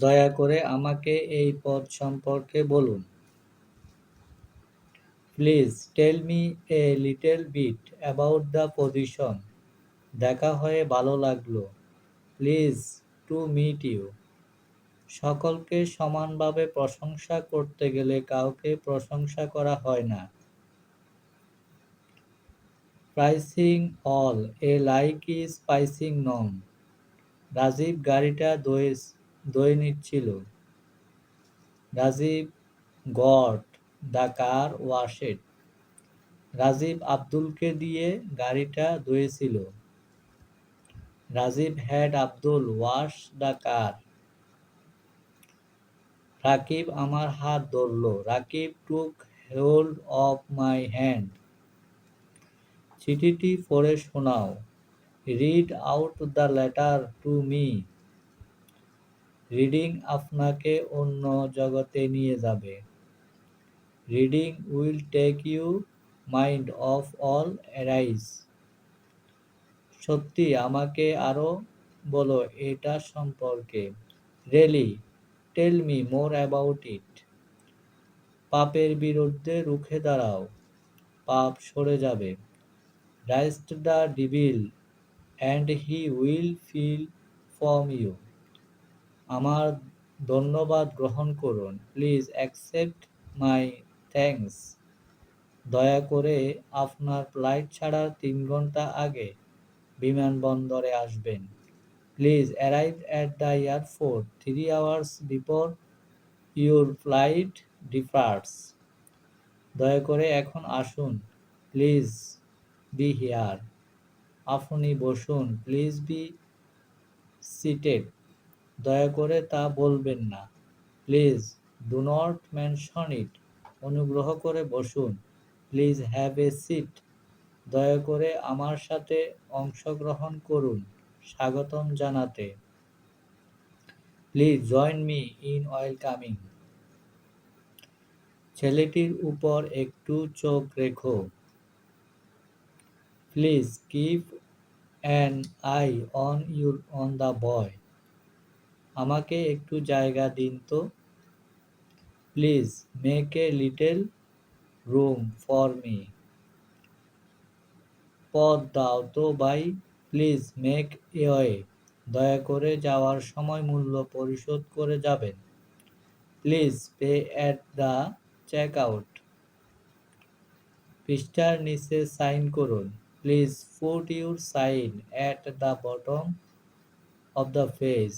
দয়া করে আমাকে এই পদ সম্পর্কে বলুন। Please tell me a little bit about the position. দেখা হয়ে ভালো লাগল। Please to meet you. সকলকে সমানভাবে প্রশংসা করতে গেলে কাউকে প্রশংসা করা হয় না। Pricing all, a like is pricing none. Rajib গাড়িটা দয়ে দয়ে নিচ্ছিল Rajib got the car washed Rajib আব্দুলকে দিয়ে গাড়িটা ধুয়েছিল। Rajib had Abdul wash the car. Rakib আমার হাত ধরল। Rakib took hold of my hand. চিঠিটি পড়ে শোনাও। Read out the letter to me. Reading আপনাকে অন্য জগতে নিয়ে যাবে। Reading will take you mind of all arise সত্যি, আমাকে আরও বলো এটা সম্পর্কে। Really tell me more about it পাপের বিরুদ্ধে রুখে দাঁড়াও। পাপ সরে যাবে। Resist the devil and he will flee from you আমার ধন্যবাদ গ্রহণ করুন। Please accept my thanks. দয়া করে আপনার ফ্লাইট ছাড়ার তিন ঘণ্টা আগে বিমানবন্দরে আসবেন। Please arrive at the airport. Three hours before your flight departs দয়া করে এখন আসুন। Please be here. আপনি বসুন। Please be seated. দয়া করে তা বলবেন না। Please do not mention it অনুগ্রহ করে বসুন। প্লিজ হ্যাভ এ সিট দয়া করে আমার সাথে অংশগ্রহণ করুন। স্বাগতম জানাতে। Please join me in welcoming ছেলেটির উপর একটু চোখ রেখো। Please keep an eye on your on the boy আমাকে একটু জায়গা দিন তো। Please make a little room for me পথ দাও তো ভাই, প্লিজ মেক এ ওয়ে দয়া করে যাওয়ার সময় মূল্য পরিশোধ করে যাবেন। Please pay at the check out পৃষ্ঠার নিচে সাইন করুন। Please put your sign at the bottom of the page